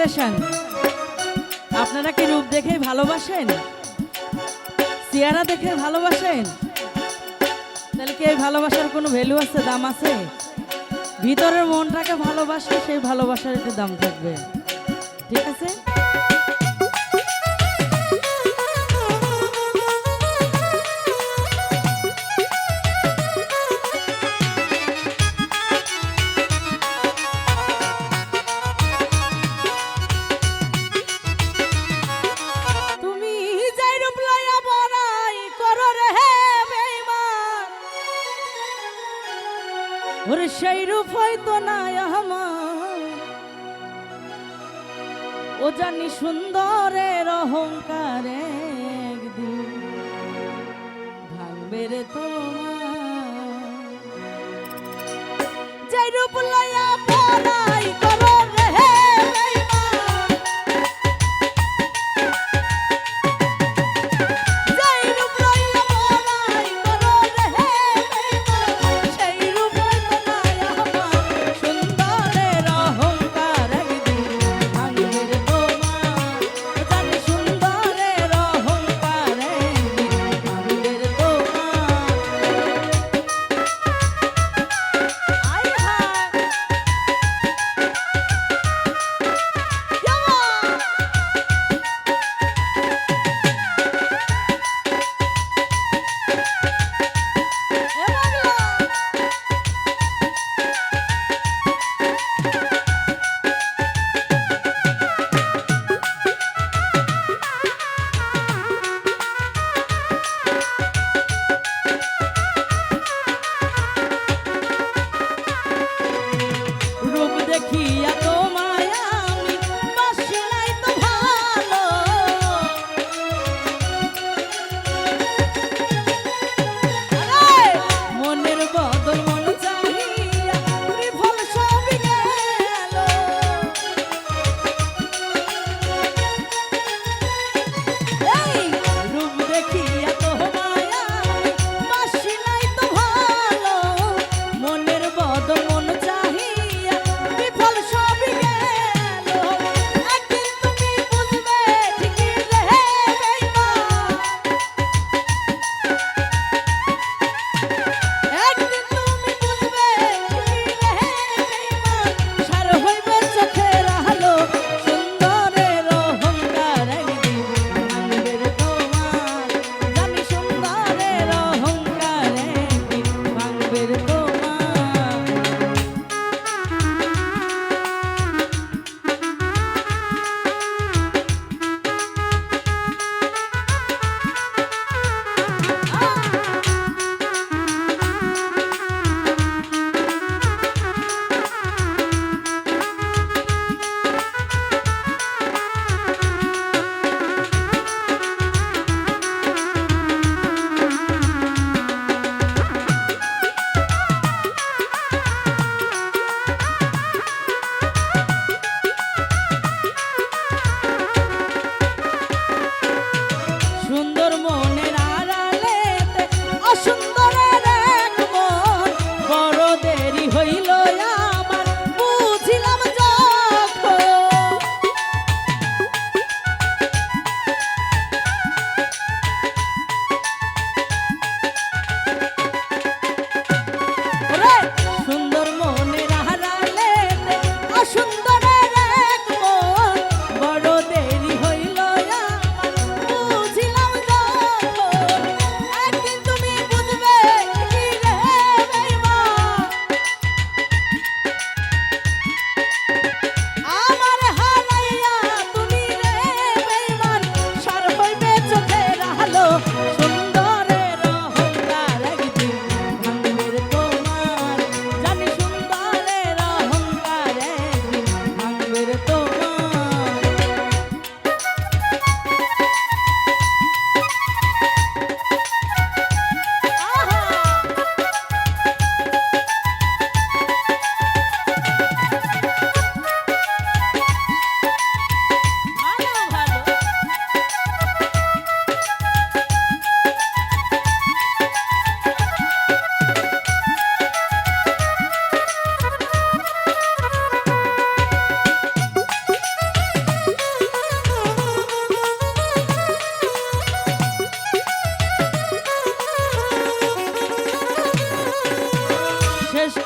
Generation আপনারা কি রূপ দেখে ভালোবাসেন? চেহারা দেখে ভালোবাসেন? তাহলে কি এই ভালোবাসার কোনো ভ্যালু আছে, দাম আছে? ভিতরের মনটাকে ভালোবাসে, সেই ভালোবাসার একটু দাম থাকবে। ঠিক আছে? সেই রূপ হয়তো নাই আমার। ও জানি সুন্দরের অহংকারে একদিন ভাঙবে রে তোমার। যাই রূপ লইয়া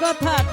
Copa.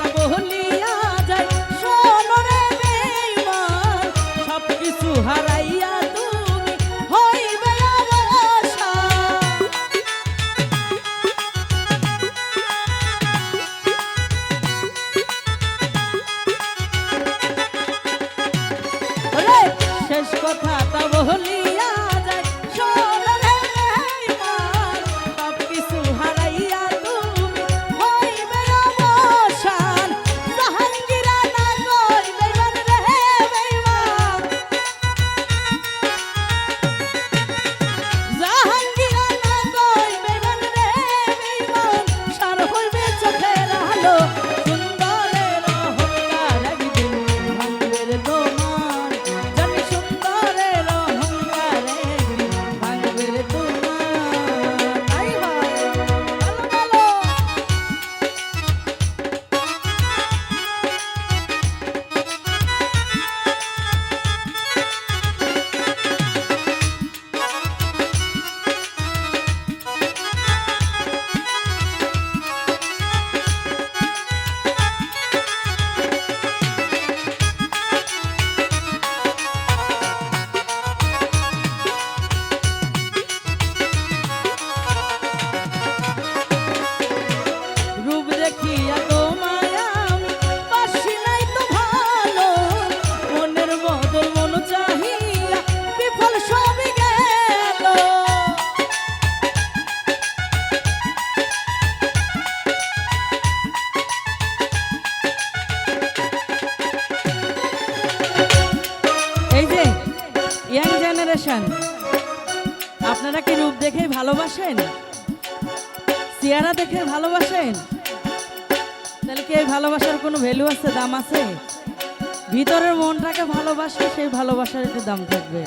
জেনারেশন আপনারা কি রূপ দেখে ভালোবাসেন? চেহারা দেখে ভালোবাসেন? তাহলে কি এই ভালোবাসার কোনো ভ্যালু আছে, দাম আছে? ভিতরের মনটাকে ভালোবাসে, সেই ভালোবাসার একটু দাম থাকবে।